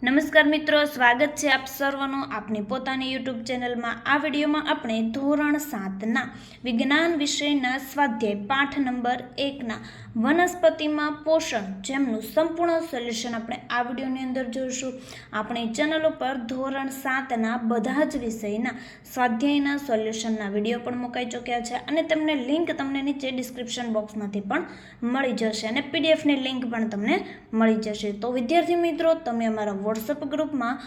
નમસ્કાર મિત્રો, સ્વાગત છે આપ સર્વનું આપની પોતાની યુટ્યુબ ચેનલમાં. આ વિડીયોમાં આપણે ધોરણ સાતના વિજ્ઞાન વિષયના સ્વાધ્યાય પાઠ નંબર એકના વનસ્પતિમાં પોષણ જેમનું સંપૂર્ણ સોલ્યુશન આપણે આ વિડીયોની અંદર જોઈશું. આપણી ચેનલ ઉપર ધોરણ સાતના બધા જ વિષયના સ્વાધ્યાયના સોલ્યુશનના વીડિયો પણ મુકાઈ ચૂક્યા છે અને તેમને લિંક તમને નીચે ડિસ્ક્રિપ્શન બોક્સમાંથી પણ મળી જશે અને પીડીએફની લિંક પણ તમને મળી જશે. તો વિદ્યાર્થી મિત્રો, તમે અમારા વોટ્સઅપ ગ્રુપમાં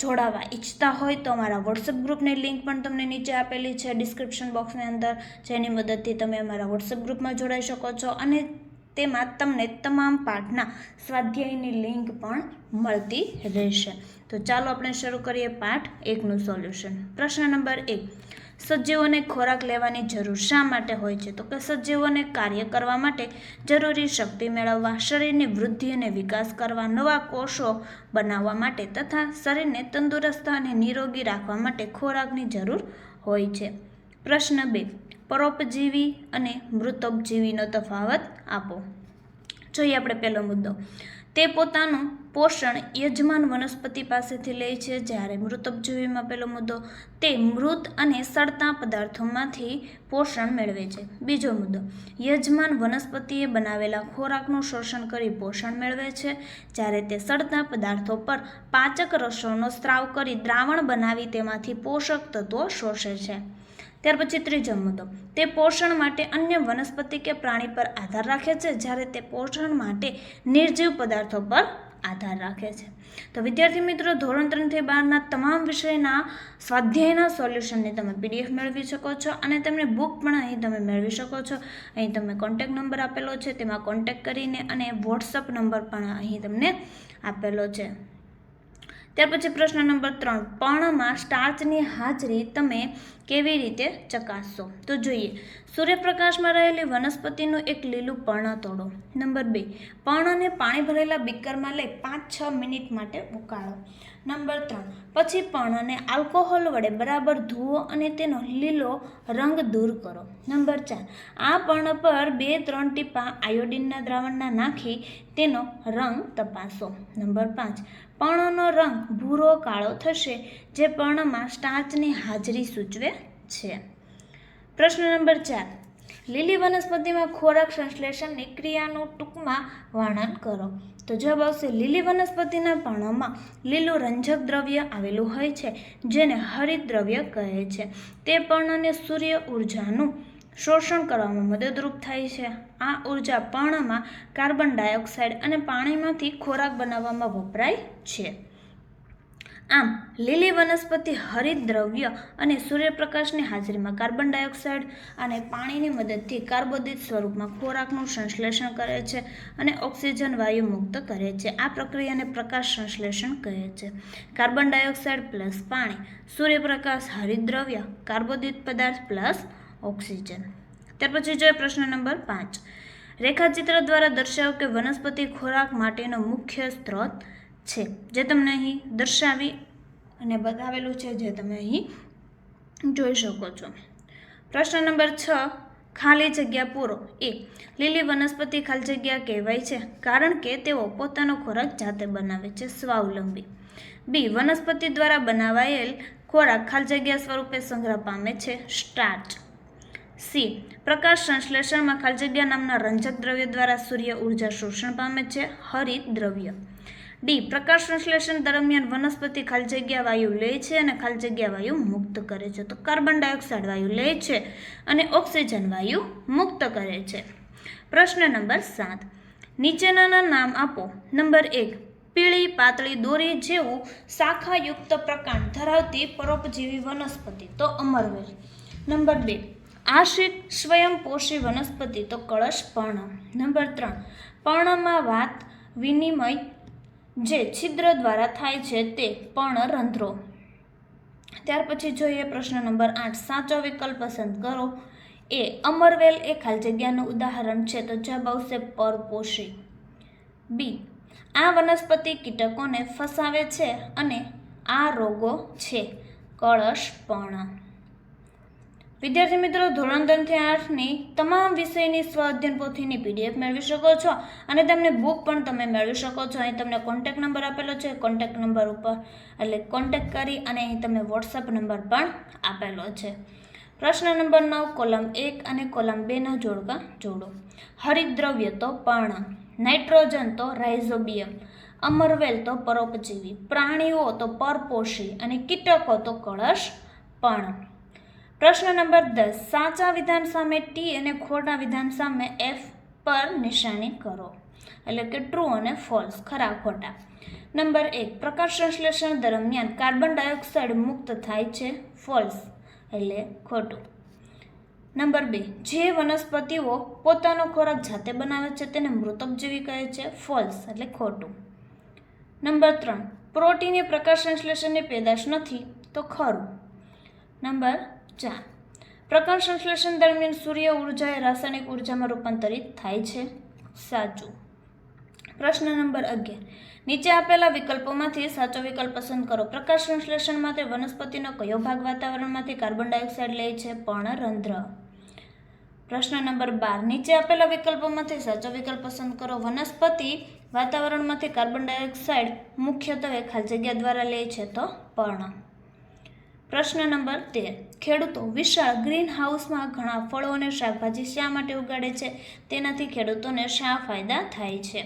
જોડાવા ઈચ્છતા હોય તો અમારા વોટ્સઅપ ગ્રુપની લિંક પણ તમને નીચે આપેલી છે. ડિસ્ક્રિપ્શન બોક્સની અંદર જેની મદદથી તમે અમારા વોટ્સઅપ ગ્રુપમાં જોડાઈ શકો છો અને તેમાં તમને તમામ પાઠના સ્વાધ્યાયની લિંક પણ મળતી રહેશે. તો ચાલો આપણે શરૂ કરીએ પાઠ એકનું સોલ્યુશન. પ્રશ્ન નંબર એક. સજીવોને ખોરાક લેવાની જરૂર શા માટે હોય છે? તો કે સજીવોને કાર્ય કરવા માટે જરૂરી શક્તિ મેળવવા, શરીરની વૃદ્ધિ અને વિકાસ કરવા, નવા કોષો બનાવવા માટે તથા શરીરને તંદુરસ્ત અને નિરોગી રાખવા માટે ખોરાકની જરૂર હોય છે. પ્રશ્ન બે, પરોપજીવી અને મૃતોપજીવીનો તફાવત આપો. જોઈએ આપણે પહેલો મુદ્દો. તે પોતાનું પોષણ યજમાન વનસ્પતિ પાસેથી લે છે. જ્યારે મૃતોપજીવીમાં પહેલો મુદ્દો, તે મૃત અને સડતા પદાર્થોમાંથી પોષણ મેળવે છે. બીજો મુદ્દો, યજમાન વનસ્પતિએ બનાવેલા ખોરાકનું શોષણ કરી પોષણ મેળવે છે. જ્યારે તે સડતા પદાર્થો પર પાચક રસોનો સ્ત્રાવ કરી દ્રાવણ બનાવી તેમાંથી પોષક તત્વો શોષે છે. ત્યાર પછી ત્રીજો મુદ્દો, તે પોષણ માટે અન્ય વનસ્પતિ કે પ્રાણી પર આધાર રાખે છે. જ્યારે તે પોષણ માટે નિર્જીવ પદાર્થો પર આધાર રાખે છે. તો વિદ્યાર્થી મિત્રો, ધોરણ ત્રણથી બારના તમામ વિષયના સ્વાધ્યાયના સોલ્યુશનને તમે પીડીએફ મેળવી શકો છો અને તેમની બુક પણ અહીં તમે મેળવી શકો છો. અહીં તમે કોન્ટેક નંબર આપેલો છે, તેમાં કોન્ટેક કરીને અને વોટ્સઅપ નંબર પણ અહીં તમને આપેલો છે. ત્યાર પછી પ્રશ્ન નંબર ત્રણ, પર્ણમાં સ્ટાર્ચની હાજરી તમે કેવી રીતે ચકાસશો તો જોઈએ, સૂર્યપ્રકાશમાં રહેલી વનસ્પતિનું એક લીલું પર્ણ તોડો. નંબર બે, પર્ણને પાણી ભરેલા બીકરમાં લઈ પાંચ છ મિનિટ માટે ઉકાળો. નંબર ત્રણ. પછી પર્ણને આલ્કોહોલ વડે બરાબર ધુઓ અને તેનો લીલો રંગ દૂર કરો. નંબર ચાર. આ પર્ણ પર બે, ત્રણ ટીપા આયોડિનના દ્રાવણના નાખી તેનો રંગ તપાસો. નંબર પાંચ. પર્ણનો રંગ ભૂરો કાળો થશે, જે પર્ણમાં સ્ટાર્ચની હાજરી સૂચવે છે. પ્રશ્ન નંબર ચાર. લીલી વનસ્પતિમાં ખોરાક સંશ્લેષણની ક્રિયાનું ટૂંકમાં વર્ણન કરો. તો જવાબ આવશે, લીલી વનસ્પતિના પર્ણમાં લીલું રંજક દ્રવ્ય આવેલું હોય છે, જેને હરિત દ્રવ્ય કહે છે. તે પર્ણને સૂર્ય ઉર્જાનું શોષણ કરવામાં મદદરૂપ થાય છે. આ ઊર્જા પર્ણમાં કાર્બન ડાયોક્સાઇડ અને પાણીમાંથી ખોરાક બનાવવામાં વપરાય છે. આમ, લીલી વનસ્પતિ હરિત દ્રવ્ય અને સૂર્યપ્રકાશની હાજરીમાં કાર્બન ડાયોક્સાઇડ અને પાણીની મદદથી કાર્બોદિત સ્વરૂપમાં ખોરાકનું સંશ્લેષણ કરે છે અને ઓક્સિજન વાયુ મુક્ત કરે છે. આ પ્રક્રિયાને પ્રકાશ સંશ્લેષણ કહે છે. કાર્બન ડાયોક્સાઇડ પ્લસ પાણી, સૂર્યપ્રકાશ હરિત દ્રવ્ય, કાર્બોદિત પદાર્થ પ્લસ ઓક્સિજન. ત્યાર પછી જોઈએ પ્રશ્ન નંબર પાંચ. રેખાચિત્ર દ્વારા દર્શાવો કે વનસ્પતિ ખોરાક માટેનો મુખ્ય સ્ત્રોત છે. જે તમને અહીં દર્શાવી અને બતાવેલું છે જે તમે અહીં જોઈ શકો છો. પ્રશ્ન નંબર છ, ખાલી જગ્યા પૂરો. એ, લીલી વનસ્પતિ ખાલી જગ્યા કહેવાય છે કારણ કે તેઓ પોતાનો ખોરાક જાતે બનાવે છે સ્વાવલંબી. બી, વનસ્પતિ દ્વારા બનાવાયેલ ખોરાક ખાલી જગ્યા સ્વરૂપે સંગ્રહ પામે છે સ્ટાર્ચ. સી, પ્રકાશ સંશ્લેષણમાં ખાલી જગ્યા નામના રંજક દ્રવ્ય દ્વારા સૂર્ય ઊર્જા શોષણ પામે છે, હરિત દ્રવ્ય. ડી, પ્રકાશ સંશ્લેષણ દરમિયાન વનસ્પતિ ખાલી જગ્યા વાયુ લે છે અને ખાલી જગ્યા વાયુ મુક્ત કરે છે. તો કાર્બન ડાયોક્સાઇડ વાયુ લે છે અને ઓક્સિજન વાયુ મુક્ત કરે છે. પ્રશ્ન નંબર સાત. નીચેનાના નામ આપો. નંબર એક, પીળી પાતળી દોરી જેવું શાખાયુક્ત પ્રકાંડ ધરાવતી પરોપજીવી વનસ્પતિ, તો અમરવેલ. નંબર બે આશ્રિત સ્વયંપોષી વનસ્પતિ, તો કળશ પર્ણ. નંબર ત્રણ, પર્ણમાં વાત વિનિમય જે છિદ્ર દ્વારા થાય છે તે પણ રંધ્રો. ત્યાર પછી જોઈએ પ્રશ્ન નંબર આઠ, સાચો વિકલ્પ પસંદ કરો. એ અમરવેલ એ ખાલી જગ્યાનું ઉદાહરણ છે, તો જવાબ આવશે પરપોષી. બી, આ વનસ્પતિ કીટકોને ફસાવે છે અને આ રોગો છે, કળશ પર્ણ વિદ્યાર્થી મિત્રો, ધોરણ ત્રણથી આઠની તમામ વિષયની સ્વાધ્યન પોથીની પીડીએફ મેળવી શકો છો અને તમને બુક પણ તમે મેળવી શકો છો. અહીં તમને કોન્ટેક નંબર આપેલો છે. કોન્ટેક નંબર ઉપર એટલે કોન્ટેક કરી અને અહીં તમને વોટ્સઅપ નંબર પણ આપેલો છે. પ્રશ્ન નંબર નવ, કોલમ એક અને કોલમ બેના જોડકા જોડો. હરિદ્રવ્ય તો પર્ણ, નાઇટ્રોજન તો રાઇઝોબિયમ અમરવેલ તો પરોપજીવી, પ્રાણીઓ તો પરપોષી અને કીટકો તો કળશ પણ પ્રશ્ન નંબર દસ, સાચા વિધાન સામે ટી અને ખોટા વિધાન સામે એફ પર નિશાની કરો. એટલે કે ટ્રુ અને ફોલ્સ ખરા ખોટા. નંબર એક, પ્રકાશ સંશ્લેષણ દરમિયાન કાર્બન ડાયોક્સાઇડ મુક્ત થાય છે ફોલ્સ એટલે ખોટું. નંબર બે, જે વનસ્પતિઓ પોતાનો ખોરાક જાતે બનાવે છે તેને મૃતકજીવી કહે છે ફોલ્સ એટલે ખોટું. નંબર ત્રણ, પ્રોટીન એ પ્રકાશ સંશ્લેષણની પેદાશ નથી, તો ખરું. નંબર ચાર પ્રકાશ સંશ્લેષણ દરમિયાન સૂર્ય ઊર્જા એ રાસાયણિક ઉર્જામાં રૂપાંતરિત થાય છે. સાચું. પ્રશ્ન નંબર અગિયાર. નીચે આપેલા વિકલ્પોમાંથી સાચો વિકલ્પ પસંદ કરો. પ્રકાશ સંશ્લેષણ માટે વનસ્પતિનો કયો ભાગ વાતાવરણમાંથી કાર્બન ડાયોક્સાઇડ લે છે? પર્ણરંધ્ર પ્રશ્ન નંબર બાર. નીચે આપેલા વિકલ્પોમાંથી સાચો વિકલ્પ પસંદ કરો. વનસ્પતિ વાતાવરણમાંથી કાર્બન ડાયોક્સાઇડ મુખ્યત્વે ખાલી જગ્યા દ્વારા લે છે તો પર્ણ પ્રશ્ન નંબર તેર. ખેડૂતો વિશાળ ગ્રીન હાઉસમાં ઘણા ફળો અને શાકભાજી શા માટે ઉગાડે છે? તેનાથી ખેડૂતોને શા ફાયદા થાય છે?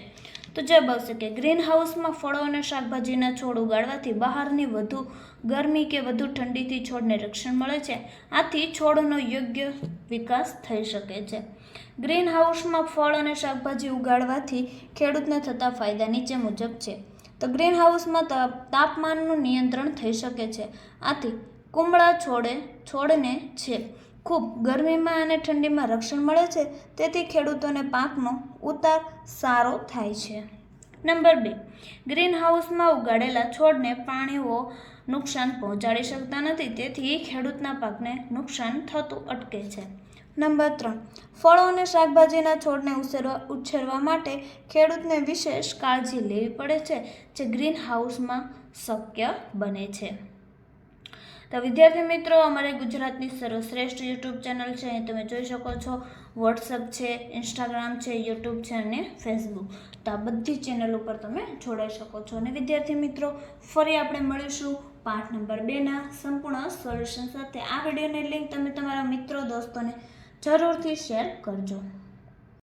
તો જવાબ આવશે કે ગ્રીન હાઉસમાં ફળો અને શાકભાજીના છોડ ઉગાડવાથી બહારની વધુ ગરમી કે વધુ ઠંડીથી છોડને રક્ષણ મળે છે. આથી છોડનો યોગ્ય વિકાસ થઈ શકે છે. ગ્રીન હાઉસમાં ફળ અને શાકભાજી ઉગાડવાથી ખેડૂતને થતા ફાયદા નીચે મુજબ છે. તો ગ્રીન હાઉસમાં તાપમાનનું નિયંત્રણ થઈ શકે છે. આથી કુમળા છોડે, છોડને છે. ખૂબ ગરમીમાં અને ઠંડીમાં રક્ષણ મળે છે, તેથી ખેડૂતોને પાકનો ઉતાર સારો થાય છે. નંબર બે ગ્રીન હાઉસમાં ઉગાડેલા છોડને પ્રાણીઓ નુકસાન પહોંચાડી શકતા નથી, તેથી ખેડૂતના પાકને નુકસાન થતું અટકે છે. નંબર ત્રણ, ફળો અને શાકભાજીના છોડને ઉછેરવા ઉછેરવા માટે ખેડૂતને વિશેષ કાળજી લેવી પડે છે, જે ગ્રીન હાઉસમાં શક્ય બને છે. તો વિદ્યાર્થી મિત્રો, અમારે ગુજરાતની સર્વશ્રેષ્ઠ યુટ્યુબ ચેનલ છે, અહીં તમે જોઈ શકો છો. વોટ્સઅપ છે ઇન્સ્ટાગ્રામ છે યુટ્યુબ છે અને ફેસબુક તો આ બધી ચેનલ ઉપર તમે જોડાઈ શકો છો. અને વિદ્યાર્થી મિત્રો, ફરી આપણે મળીશું પાઠ નંબર બેના સંપૂર્ણ સોલ્યુશન સાથે. આ વિડીયોની લિંક તમે તમારા મિત્રો, દોસ્તોને જરૂરથી શેર કરજો.